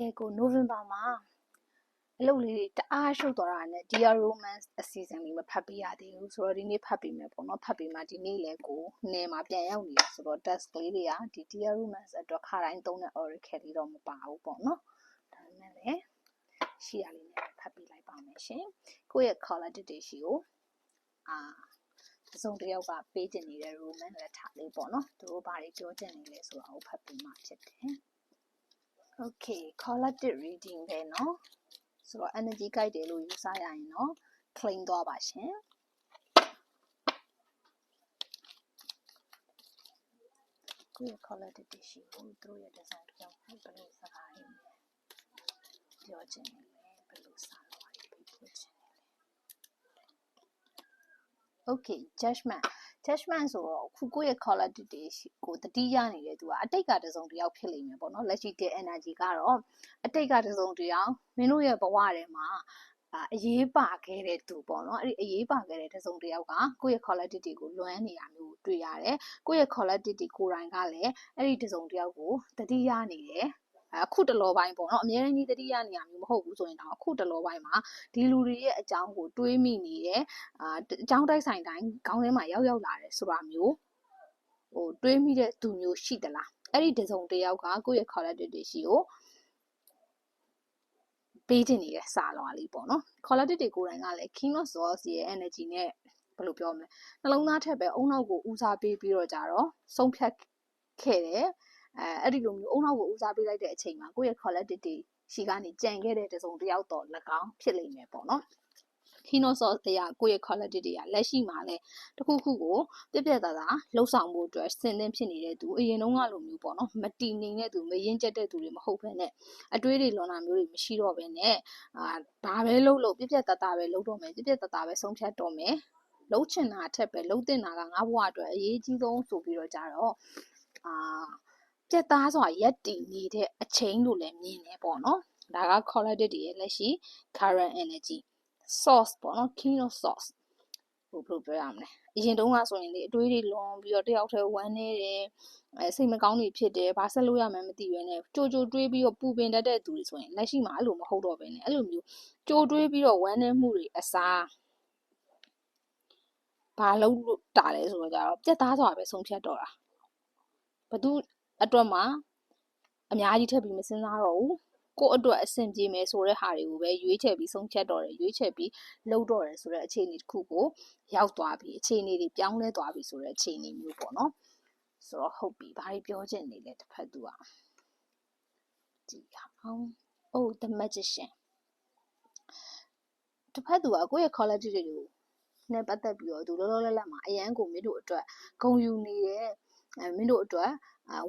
အဲကိုနိုဝင်ဘာမှာအလုပ်လေးတွေတအားရှုပ်သွားတာနဲ့ Dear Romance အစီအစဉ်လေးမဖတ်ပြရသေးဘူးဆိုတော့ဒီနေ့ဖတ်ပြမယ်ပေါ့နော်ဖတ်ပြမှာဒီနေ့လဲကိုနယ်မှာပြန်ရောက်နေတာဆိုတော့ test ကလေးတွေကဒီ Dear Romance အတွက်ခါတိုင်းသုံးတဲ့ oracle လေးတော့မပါဘူးပေါ့နော်ဒါပေမဲ့လည်းရှိရလေးနဲ့ဖတ်ပြလိုက်ပါမယ်ရှင်ကိုယ့်ရဲ့ caller detail ရှိကိုအာအစုံတစ်ယောက်ကပေးချင်နေတဲ့ romance letter လေးပေါ့နော်သူတို့ဘာတွေပြောချင်နေလဲဆိုတာကိုဖတ်ပြမှာဖြစ်တယ် Okay collective reading ပဲเนาะဆိုတော့ energy guide တယ်လို့ယူဆရရင်เนาะ claim သွားပါရှင်ကိုယ့်ရဲ့ collective တရှိကိုသူတို့ရဲ့ design တစ်ယောက်ဘယ်လိုစကားရင်းလဲပြောချင်တယ်ဘယ်လိုစာလို့ပြောချင်တယ် Okay judgment judgment ဆိုတော့ခုကိုယ့်ရဲ့ quality တွေကိုတတိယနေတဲ့သူကအတိတ်ကတစုံတစ်ယောက်ဖြစ်လိမ့်မယ်ပေါ့နော်လက်ရှိတဲ့ energy ကတော့အတိတ်ကတစုံတစ်ယောက်မင်းတို့ရဲ့ဘဝထဲမှာအရေးပါခဲ့တဲ့သူပေါ့နော်အဲ့ဒီအရေးပါခဲ့တဲ့တစုံတစ်ယောက်ကကိုယ့်ရဲ့ quality တွေကိုလွမ်းနေတာမျိုးတွေ့ရတယ်ကိုယ့်ရဲ့ quality တွေကိုယ်တိုင်ကလည်းအဲ့ဒီတစုံတစ်ယောက်ကိုတတိယနေတယ် အခုတလောပိုင်းပေါ့နော်အများကြီးတတိယနေရာမျိုးမဟုတ်ဘူးဆိုရင်တော့အခုတလောပိုင်းမှာဒီလူတွေရဲ့အကြောင်းကိုတွေးမိနေတယ်အာအကြောင်းတိုက်ဆိုင်တိုင်းခေါင်းထဲမှာရောက်ရောက်လာတယ်ဆိုတာမျိုးဟိုတွေးမိတဲ့သူမျိုးရှိသလားအဲ့ဒီတစုံတယောက်ကကိုယ့်ရဲ့ quality တွေရှိကိုပေးတင်နေတဲ့စာလွာလေးပေါ့နော် quality တွေကိုယ်တိုင်ကလည်း king of swords ရဲ့ energy နဲ့ဘယ်လိုပြောမလဲနှလုံးသားထက်ပဲအုံနောက်ကိုဦးစားပေးပြီးတော့ကြတော့ဆုံးဖြတ်ခဲ့တယ် အဲအဲ့ဒီလိုမျိုးအုံနောက်ကိုဦးစားပေးလိုက်တဲ့အချိန်မှာကိုယ့်ရဲ့ collective တွေရှိကနေကြံခဲ့တဲ့တစုံတယောက်တော့၎င်းဖြစ်လိမ့်မယ်ပေါ့နော်ခီနိုဆော့တရားကိုယ့်ရဲ့ quality တွေကလက်ရှိမှာလဲတခုခုကိုပြပြသားသားလှုပ်ဆောင်မှုအတွက်စင်သင်ဖြစ်နေတဲ့သူအရင်တုန်းကလိုမျိုးပေါ့နော်မတည်နေတဲ့သူမရင်ကျက်တဲ့သူတွေမဟုတ်ဘဲနဲ့အတွေးတွေလွန်တာမျိုးတွေမရှိတော့ဘဲနဲ့အာဘာပဲလှုပ်လို့ပြပြသားသားပဲလှုပ်တော့မယ်ပြပြသားသားပဲဆုံးဖြတ်တော့မယ်လှုပ်ချင်တာအထက်ပဲလှုပ်တင်တာကငါ့ဘဝအတွက်အရေးကြီးဆုံးဆိုပြီးတော့ကြတော့အာ ပြက်သားစွာရက်တည်နေတဲ့အချိန်လို့လည်းမြင်တယ်ပေါ့နော်ဒါက collective တွေရဲ့လက်ရှိ current energy source ပေါ့နော် king of source ဘယ်လိုပြောရမလဲအရင်တုန်းကဆိုရင်လေအတွေးတွေလွန်ပြီးတော့တယောက်တည်းဝမ်းနေတယ်အဲစိတ်မကောင်းတွေဖြစ်တယ်ဘာဆက်လို့ရမှန်းမသိဘဲနဲ့ကြိုကြိုတွေးပြီးတော့ပူပင်တတ်တဲ့သူတွေဆိုရင်လက်ရှိမှာအဲ့လိုမဟုတ်တော့ဘဲနဲ့အဲ့လိုမျိုးကြိုတွေးပြီးတော့ဝမ်းနေမှုတွေအစားဘာလို့တာလဲဆိုတော့ကြတော့ပြက်သားစွာပဲဆုံးဖြတ်တော့တာဘသူ အတွက်မှအများကြီးထပ်ပြီးမစင်စားတော့ဘူးကိုယ့်အတွက်အဆင်ပြေမယ်ဆိုတဲ့ဟာတွေကိုပဲရွေးချယ်ပြီးဆုံးဖြတ်တော့တယ်ရွေးချယ်ပြီးလုပ်တော့တယ်ဆိုတဲ့အခြေအနေတစ်ခုကိုရောက်သွားပြီအခြေအနေတွေပြောင်းလဲသွားပြီဆိုတဲ့အခြေအနေမျိုးပေါ့နော်ဆိုတော့ဟုတ်ပြီဘာတွေပြောချင်နေလဲတစ်ဖက်သူကကြည့်အောင် oh the magician တစ်ဖက်သူကကိုယ့်ရဲ့ quality တွေကိုနဲ့ပတ်သက်ပြီးတော့သူလောလောလတ်လတ်မှာအရန်ကိုမင်းတို့အတွက်ဂုံယူနေတဲ့အဲမင်းတို့အတွက်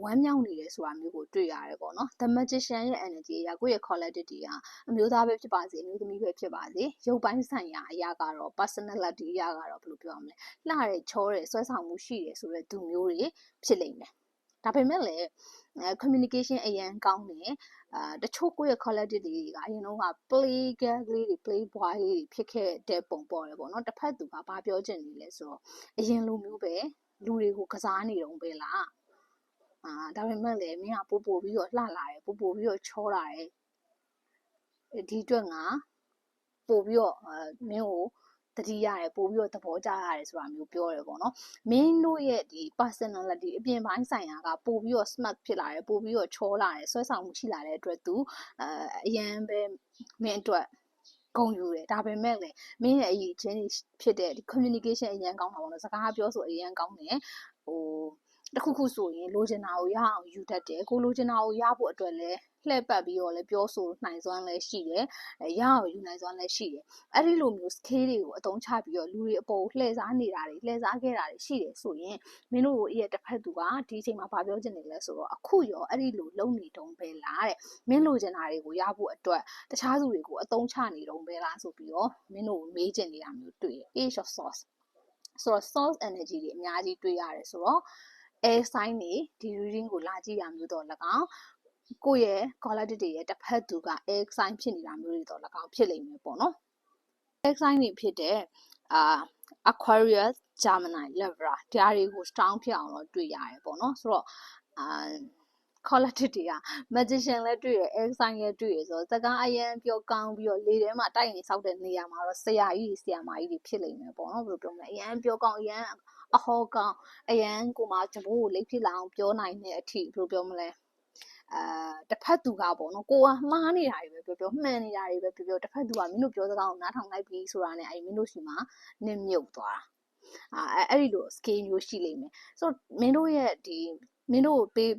ဝမ်းမြောက်နေတယ်ဆိုတာမျိုးကိုတွေ့ရတယ်ပေါ့နော် The Magician ရဲ့ energy အရာကိုယ့်ရဲ့ quality တွေကအမျိုးသားပဲဖြစ်ပါစေအမျိုးသမီးပဲဖြစ်ပါစေရုပ်ပိုင်းဆိုင်ရာအရာကတော့ personality အရာကတော့ဘယ်လိုပြောရမလဲလှတယ်ချောတယ်ဆွဲဆောင်မှုရှိတယ်ဆိုတဲ့သူမျိုးတွေဖြစ်လိမ့်မယ်ဒါပေမဲ့လည်း communication အရန်ကောင်းတယ်အာတချို့ကိုယ့်ရဲ့ quality တွေကအရင်တော့က play girl လေးတွေ play boy လေးတွေဖြစ်ခဲ့တဲ့ပုံပေါ်တယ်ပေါ့နော်တစ်ဖက်သူကဘာပြောချင်နေလဲဆိုတော့အရင်လိုမျိုးပဲလူတွေကိုကစားနေတော့ပဲလား အာဒါပေမဲ့လည်းမင်းကပို့ပို့ပြီးတော့လှလာတယ်ပို့ပို့ပြီးတော့ချောလာတယ်ဒီအတွက်ငါပို့ပြီးတော့မင်းကိုတတိရတယ်ပို့ပြီးတော့သဘောကျရတယ်ဆိုတာမျိုးပြောတယ်ပေါ့နော်မင်းတို့ရဲ့ဒီ personality အပြင်ပိုင်းဆိုင်ရာကပို့ပြီးတော့ smart ဖြစ်လာတယ်ပို့ပြီးတော့ချောလာတယ်ဆွဲဆောင်မှုရှိလာတဲ့အတွက်သူအအရန်ပဲမင်းအတွက်ဂုံယူတယ်ဒါပေမဲ့လည်းမင်းရဲ့အရေးချင်းဖြစ်တဲ့ဒီ communication အရန်ကောင်းတာပေါ့နော်စကားပြောဆိုအရန်ကောင်းတယ်ဟို တခုခုဆိုရင်လိုချင်တာကိုရအောင်ယူတတ်တယ်ကိုလိုချင်တာကိုရဖို့အတွက်လည်းလှည့်ပတ်ပြီးတော့လည်းပြောဆိုနိုင်စွမ်းလည်းရှိတယ်ရအောင်ယူနိုင်စွမ်းလည်းရှိတယ်အဲ့ဒီလိုမျိုး scale တွေကိုအသုံးချပြီးတော့လူတွေအပေါ်လှည့်စားနေတာတွေလှည့်စားခဲ့တာတွေရှိတယ်ဆိုရင်မင်းတို့ရဲ့တစ်ဖက်သူကဒီအချိန်မှာဘာပြောချင်နေလဲဆိုတော့အခုရောအဲ့ဒီလိုလုံနေတုံးပဲလားတဲ့မင်းလိုချင်တာတွေကိုရဖို့အတွက်တခြားသူတွေကိုအသုံးချနေတုံးပဲလားဆိုပြီးတော့မင်းတို့မေးချင်နေတာမျိုးတွေ့တယ် age of source ဆိုတော့ source energy တွေအများကြီးတွေ့ရတယ်ဆိုတော့ air sign တွေဒီ reading ကိုလာကြည့်ရမျိုးတော့၎င်းကိုယ့်ရဲ့ quality တွေရဲ့တစ်ဖက်သူက air sign ဖြစ်နေတာမျိုးတွေတော့၎င်းဖြစ်လိမ့်မယ်ပေါ့နော် air sign တွေဖြစ်တဲ့အာ Aquarius Gemini Libra တရားတွေကို strong ဖြစ်အောင်တော့တွေ့ရတယ်ပေါ့နော်ဆိုတော့အာ quality တွေက magician လည်းတွေ့ရ air sign လည်းတွေ့ရဆိုတော့စကားအရန်ပြောကောင်းပြီးတော့လေထဲမှာတိုက်ရင်ဆောက်တဲ့နေရာမှာတော့ဆရာကြီးဆရာမကြီးတွေဖြစ်လိမ့်မယ်ပေါ့နော်ဘယ်လိုပြောမလဲအရန်ပြောကောင်းအရန် အဟောကောင်းအရန်ကိုမှဂျမိုးကိုလိပ်ဖြစ်လာအောင်ပြောနိုင်တဲ့အထိဘယ်လိုပြောမလဲအာတစ်ဖက်သူကပေါ့နော်ကိုကမှားနေတာတွေပဲပြောပြောမှန်နေတာတွေပဲပြောပြောတစ်ဖက်သူကမင်းတို့ပြောစကားကိုနားထောင်လိုက်ပြီဆိုတာနဲ့အဲ့မင်းတို့ရှိမှာနစ်မြုပ်သွားတာအာအဲ့ဒီလို scale မျိုးရှိလိမ့်မယ်ဆိုတော့မင်းတို့ရဲ့ဒီမင်းတို့ပေး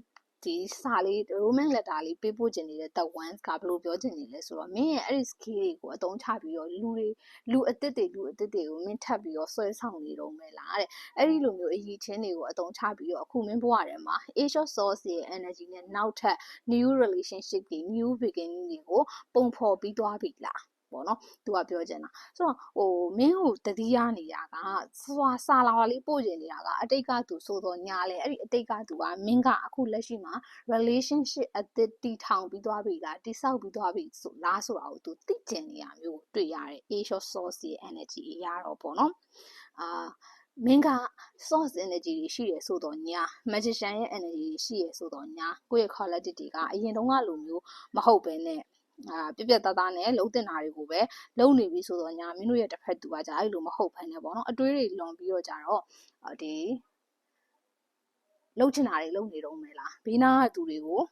ဒီစာလေး roman letter လေးပေးပို့ခြင်းနေတဲ့ the ones ကဘယ်လိုပြောချင်နေလဲဆိုတော့မင်းရဲ့အဲ့ဒီ skill တွေကိုအသုံးချပြီးတော့လူတွေလူအသစ်တွေလူအသစ်တွေကိုမင်းထပ်ပြီးတော့ဆွဲဆောင်နေတော့မယ်လားတဲ့အဲ့ဒီလိုမျိုးအရေးချင်းတွေကိုအသုံးချပြီးတော့အခုမင်းဘဝထဲမှာ Asia source ရဲ့ energy နဲ့နောက်ထပ် new relationship တွေ new beginning တွေကိုပုံဖော်ပြီးသွားပြီလား ပေါ့နော်သူကပြောချင်တာဆိုတော့ဟိုမင်းကိုတတိယနေတာကစွာစာလာလေးပို့ကျင်နေတာကအတိတ်ကသူဆိုတော့ညာလေအဲ့ဒီအတိတ်ကသူကမင်းကအခုလက်ရှိမှာ relationship အသစ်တီထောင်ပြီးသွားပြီလားတိဆောက်ပြီးသွားပြီဆိုလားဆိုတာကိုသူသိကျင်နေရမျိုးကိုတွေ့ရတယ် Asia source ရဲ့ energy အရာတော့ပေါ့နော်အာမင်းက source energy တွေရှိတယ်ဆိုတော့ညာ magician ရဲ့ energy တွေရှိရဆိုတော့ညာကိုယ့်ရဲ့ quality တွေကအရင်တုန်းကလိုမျိုးမဟုတ်ဘဲနဲ့ အာပြပြသားသားနဲ့လုံးတင်တာတွေကိုပဲလုံးနေပြီဆိုတော့ညာမင်းတို့ရဲ့တစ်ဖက်သူကကြာအဲ့လိုမဟုတ်ဘဲနဲ့ပေါ့နော်အတွေးတွေလွန်ပြီးတော့ကြာတော့ဒီလှုပ်ချင်တာတွေလှုပ်နေတော့မယ်လားဘေးနားကသူတွေကို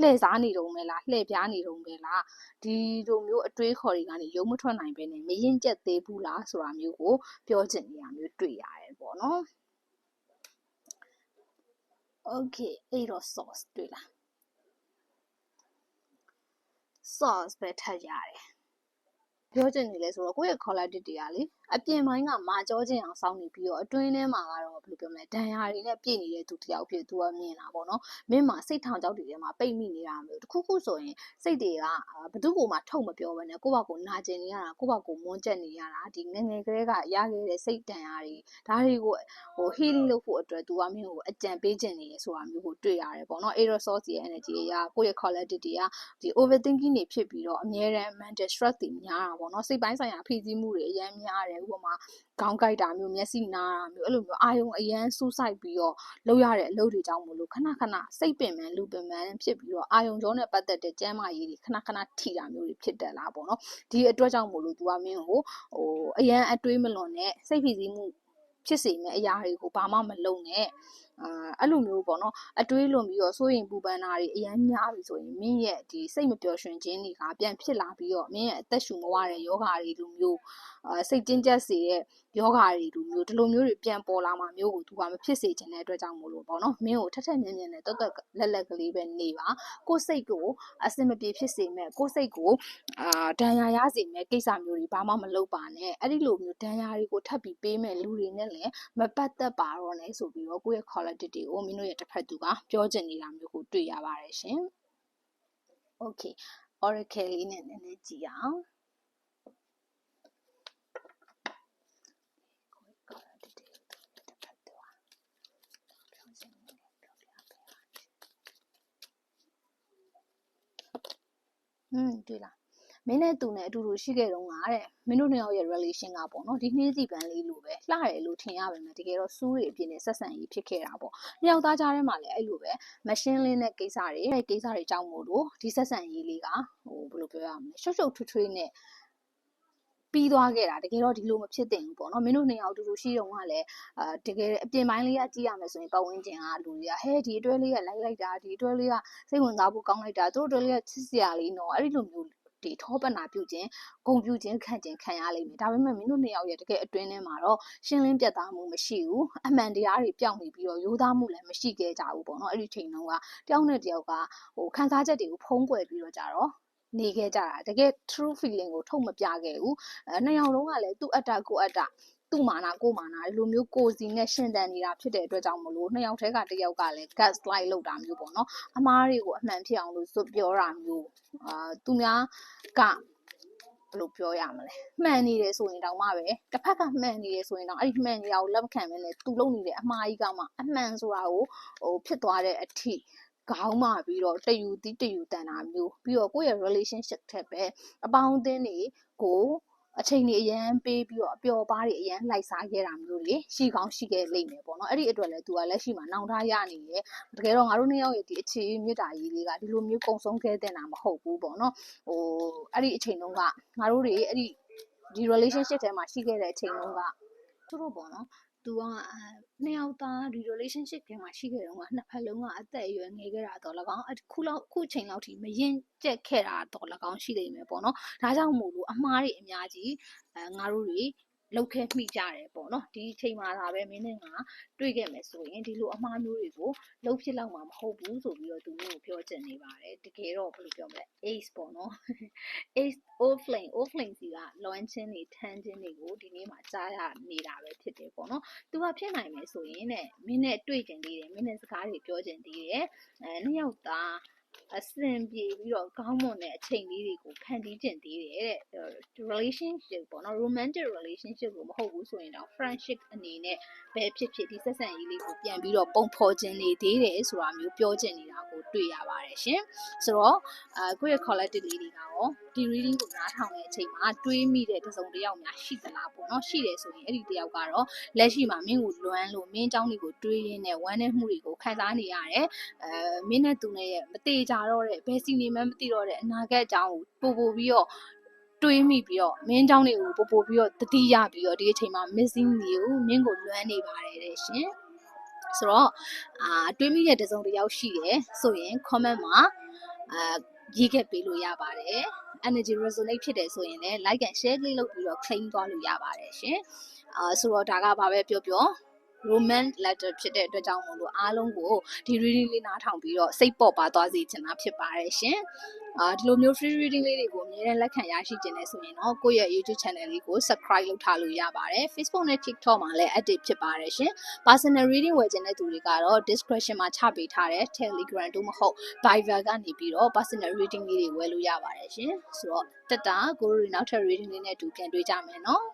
လှည့်စားနေတော့မယ်လားလှည့်ပြားနေတော့မယ်လားဒီလိုမျိုးအတွေးခေါ်တွေကနေရုံမထွက်နိုင်ပဲနဲ့မရင်ကျက်သေးဘူးလားဆိုတာမျိုးကိုပြောချင်နေရမျိုးတွေ့ရတယ်ပေါ့နော် Okay အဲ့တော့ sauce တွေ့လား sauce ပဲထပ်ရတယ်ပြောချင်နေလဲဆိုတော့ကိုယ့်ရဲ့ quality တွေကလေအပြင်ပိုင်းကမာကြောခြင်းအောင်စောင်းနေပြီးတော့အတွင်းထဲမှာကတော့ဘယ်လိုပြောမလဲဒဏ်ရာတွေနဲ့ပြည့်နေတဲ့သူတယောက်ဖြစ်သူကမြင်တာပေါ့နော်မင်းမှာစိတ်ထောင်ကြောက်တွေထဲမှာပိတ်မိနေတာမျိုးတခုခုဆိုရင်စိတ်တွေကဘသူ့ကိုမှထုတ်မပြောဘဲနဲ့ကိုယ့်ဘာကိုနာကျင်နေရတာကိုယ့်ဘာကိုမွန်းကျက်နေရတာဒီငငယ်ကလေးကရခဲ့တဲ့စိတ်ဒဏ်ရာတွေဒါတွေကိုဟို healing လုပ်ဖို့အတွက်သူကမင်းကိုအကြံပေးခြင်းနေရဆိုတာမျိုးကိုတွေ့ရတယ်ပေါ့နော် aerosol ရဲ့ energy အရာကိုယ့်ရဲ့ quality တွေကဒီ overthinking တွေဖြစ်ပြီးတော့အများရန် mental stress တွေများတာပေါ့နော်စိတ်ပိုင်းဆိုင်ရာဖိစီးမှုတွေအများများတယ်ဥပမာခေါင်းကိုက်တာမျိုးမျက်စိနာတာမျိုးအဲ့လိုမျိုးအာယုံအရန်စူးစိုက်ပြီးတော့လုပ်ရတဲ့အလုပ်တွေကြောင့်မို့လို့ခဏခဏစိတ်ပင်ပန်းလူပင်ပန်းဖြစ်ပြီးတော့အာယုံကြောနဲ့ပတ်သက်တဲ့ကျန်းမာရေးတွေခဏခဏထိတာမျိုးတွေဖြစ်တယ်လားပေါ့နော်ဒီအတွက်ကြောင့်မို့လို့ तू ကမင်းကိုဟိုအရန်အတွေးမလွန်နဲ့စိတ်ဖိစီးမှုဖြစ်စေမယ့်အရာတွေကိုဘာမှမလုပ်နဲ့အာအဲ့လိုမျိုးပေါ့နော်အတွေးလွန်ပြီးတော့စိုးရင်ပူပန်တာတွေအရန်များပြီဆိုရင်မင်းရဲ့ဒီစိတ်မပျော်ရွှင်ခြင်းတွေကပြန်ဖြစ်လာပြီးတော့မင်းရဲ့အသက်ရှူမဝတဲ့ယောဂါတွေလိုမျိုးအာစိတ်ကျဉ်ကျက်စေတဲ့ယောဂါတွေလိုမျိုးဒီလိုမျိုးတွေပြန်ပေါ်လာမှမျိုးကိုသူကမဖြစ်စေချင်တဲ့အတွက်ကြောင့်မို့လို့ပေါ့နော်မင်းကိုထက်ထက်မြက်မြက်နဲ့တွတ်တွတ်လက်လက်ကလေးပဲနေပါကိုယ်စိတ်ကိုအစင်မပြေဖြစ်စေမဲ့ကိုယ်စိတ်ကိုအာဒဏ်ရာရစေမဲ့ကိစ္စမျိုးတွေဘာမှမလုပ်ပါနဲ့အဲ့ဒီလိုမျိုးဒဏ်ရာတွေကိုထပ်ပြီးပေးမဲ့လူတွေနဲ့လည်းမပတ်သက်ပါတော့နဲ့ဆိုပြီးတော့ကိုယ့်ရဲ့ quality တွေကိုမင်းတို့ရဲ့တစ်ဖက်သူကပြောချင်နေတာမျိုးကိုတွေ့ရပါတယ်ရှင် Okay oracle လေးနဲ့နည်းနည်းကြည့်အောင်อืมတွေ့လား မင်းနဲ့သူနဲ့အတူတူရှိခဲ့တော့ငါတဲ့မင်းတို့နှစ်ယောက်ရဲ့ relation ကပေါ့နော်ဒီနှင်းစီပန်းလေးလိုပဲလှတယ်လို့ထင်ရပါမယ်တကယ်တော့စူးတွေအပြည့်နဲ့ဆက်ဆံရေးဖြစ်ခဲ့တာပေါ့နှစ်ယောက်သားကြားထဲမှာလည်းအဲ့လိုပဲမရှင်းလင်းတဲ့ကိစ္စတွေအဲ့ကိစ္စတွေကြောင့်မို့လို့ဒီဆက်ဆံရေးလေးကဟိုဘယ်လိုပြောရမလဲရှုပ်ရှုပ်ထွေးထွေးနဲ့ပြီးသွားခဲ့တာတကယ်တော့ဒီလိုမဖြစ်သင့်ဘူးပေါ့နော်မင်းတို့နှစ်ယောက်တူတူရှိတော့ကလည်းအာတကယ်အပြင်ပိုင်းလေးကကြည့်ရမယ်ဆိုရင်ပတ်ဝန်းကျင်ကလူတွေကဟဲဒီအတွဲလေးကလိုက်လိုက်တာဒီအတွဲလေးကစိတ်ဝင်စားဖို့ကောင်းလိုက်တာသူတို့အတွဲလေးကချစ်စရာလေးနော်အဲ့ဒီလိုမျိုး ဒီထောပနာပြုခြင်းဂုံပြုခြင်းခံခြင်းခံရလိမ့်မယ်ဒါပေမဲ့မင်းတို့နှစ်ယောက်ရဲ့တကယ်အတွင်းထဲမှာတော့ရှင်းလင်းပြတ်သားမှုမရှိဘူးအမှန်တရားတွေပြောင်းနေပြီးတော့ရိုးသားမှုလည်းမရှိခဲ့ကြဘူးပေါ့နော်အဲ့ဒီချိန်တုန်းကတယောက်နဲ့တယောက်ကဟိုခံစားချက်တွေကိုဖုံးကွယ်ပြီးတော့ကြတော့နေခဲ့ကြတာတကယ် true feeling ကိုထုတ်မပြခဲ့ဘူးအဲနှစ်ယောက်လုံးကလည်းသူ့အတ္တကိုအတ္တ သူ့မာနာကိုမာနာဒီလိုမျိုးကိုစီနဲ့ရှင်တန်နေတာဖြစ်တဲ့အတွက်ကြောင့်မလို့နှစ်ယောက်တည်းကတစ်ယောက်ကလည်း gas light လောက်တာမျိုးပေါ့နော်အမားတွေကိုအမှန်ဖြစ်အောင်လို့စွတ်ပြောတာမျိုးအာသူများကဘယ်လိုပြောရမလဲမှန်နေတယ်ဆိုရင်တောင်မှပဲတစ်ဖက်ကမှန်နေတယ်ဆိုရင်တောင်အဲ့ဒီမှန်နေတာကိုလက်မခံဘဲနဲ့သူလုံနေတဲ့အမှားကြီးကမှအမှန်ဆိုတာကိုဟိုဖြစ်သွားတဲ့အထိခေါင်းမာပြီးတော့တယူတီးတယူတန်တာမျိုးပြီးတော့ကိုယ့်ရဲ့ relationship ထက်ပဲအပေါင်းအသင်းတွေကို အချိန်တွေအရန်ပေးပြီးတော့အပျော်ပါးတွေအရန်လိုက်စားခဲ့တာမျိုးတွေရှိကောင်းရှိခဲ့လိမ့်မယ်ပေါ့နော်အဲ့ဒီအတွက်လည်းသူကလက်ရှိမှာနောင်တရနေတယ်တကယ်တော့ငါတို့နှစ်ယောက်ရဲ့ဒီအခြေအမြစ်တာကြီးလေးကဒီလိုမျိုးကုံဆုံးခဲ့တဲ့တာမဟုတ်ဘူးပေါ့နော်ဟိုအဲ့ဒီအချိန်တုန်းကငါတို့တွေအဲ့ဒီဒီ relationship ထဲမှာရှိခဲ့တဲ့အချိန်တုန်းကသူတို့ပေါ့နော် သူကနှစ်ယောက်သားဒီ relationship ထဲမှာရှိခဲ့တော့ကနှစ်ဖက်လုံးကအသက်အရွယ်ငယ်ခဲ့တာတော့၎င်းအခုလောက်အခုချိန်လောက်ထိမရင်ကျက်ခဲ့တာတော့၎င်းရှိနေမယ်ပေါ့နော်ဒါကြောင့်မို့လို့အမားတွေအများကြီးအဲငါတို့တွေ လောက်ခဲမိကြတယ်ပေါ့နော်ဒီအချိန်မှာသာပဲမင်းနဲ့ငါတွေ့ခဲ့မယ်ဆိုရင်ဒီလိုအမှားမျိုးတွေကိုလုံးဖြစ်လောက်မှာမဟုတ်ဘူးဆိုပြီးတော့သူတို့ကိုပြောချင်နေပါတယ်တကယ်တော့ဘယ်လိုပြောမလဲ ace ပေါ့နော် ace old flame old flame စီက launch ချင်းတွေထမ်းချင်းတွေကိုဒီနေ့မှာကြားရနေတာပဲဖြစ်တယ်ပေါ့နော်သူကဖြစ်နိုင်မယ်ဆိုရင်တဲ့မင်းနဲ့တွေ့ကျင်သေးတယ်မင်းနဲ့စကားတွေပြောကျင်သေးတယ်အဲနှစ်ယောက်သား အဆင်ပြေပြီးတော့ကောင်းမွန်တဲ့အချိန်လေးတွေကိုဖန်တီးကျင်သေးတယ်တဲ့ relationship ပေါ့နော် romantic relationship ကိုမဟုတ်ဘူးဆိုရင်တော့ friendship အနေနဲ့ပဲဖြစ်ဖြစ်ဒီဆက်ဆံရေးလေးကိုပြန်ပြီးတော့ပုံဖော်ခြင်းနေသေးတယ်ဆိုတာမျိုးပြောချင်နေတာကို တွေ့ရပါတယ်ရှင်ဆိုတော့အာကိုယ့်ရဲ့ collective လေးတွေကရောဒီ reading ကိုနားထောင်တဲ့အချိန်မှာတွေးမိတဲ့တစ်စုံတစ်ယောက်များရှိသလားပေါ့နော်ရှိတယ်ဆိုရင်အဲ့ဒီတစ်ယောက်ကတော့လက်ရှိမှာမင်းကိုလွမ်းလို့မင်းเจ้าတွေကိုတွေးရင်းနဲ့ဝမ်းနဲ့မှုတွေကိုခံစားနေရတယ်အဲမင်းနဲ့သူနဲ့ရဲ့မတေကြတော့တဲ့ဘယ်စီနေမှမသိတော့တဲ့အနာဂတ်အကြောင်းကိုပို့ပို့ပြီးတော့တွေးမိပြီးတော့မင်းเจ้าတွေကိုပို့ပို့ပြီးတော့တတိယပြီးတော့ဒီအချိန်မှာ missing တွေကိုမင်းကိုလွမ်းနေပါတယ်တဲ့ရှင် ဆိုတော့အာတွေးမိတဲ့တစုံတစ်ယောက်ရှိတယ်ဆိုရင် comment မှာအာရေးခဲ့ပေးလို့ရပါတယ် energy resonate ဖြစ်တယ်ဆိုရင်လည်း like and share လေးလုပ်ပြီးတော့ claim သွားလို့ရပါတယ်ရှင်အာဆိုတော့ဒါကဘာပဲပြောပြော romance letter ဖြစ်တဲ့အတွက်ကြောင့်မို့လို့အားလုံးကိုဒီ reading လေးနားထောင်ပြီးတော့စိတ်ပေါ်ပါသွားစေချင်တာဖြစ်ပါတယ်ရှင်အာဒီလိုမျိုး free reading လေးတွေကိုအများနဲ့လက်ခံရရှိခြင်းနဲ့ဆိုရင်တော့ကိုယ့်ရဲ့ YouTube channel လေးကို subscribe လုပ်ထားလို့ရပါတယ် Facebook နဲ့ TikTok မှာလည်း active ဖြစ်ပါတယ်ရှင် personal reading ဝယ်ခြင်းတဲ့သူတွေကတော့ description မှာချပေးထားတဲ့ Telegram တို့မဟုတ် Viber ကနေပြီးတော့ personal reading လေးတွေဝယ်လို့ရပါတယ်ရှင်ဆိုတော့တက်တာကိုရီနောက်ထပ် reading လေးနဲ့အတူပြန်တွေ့ကြမယ်နော်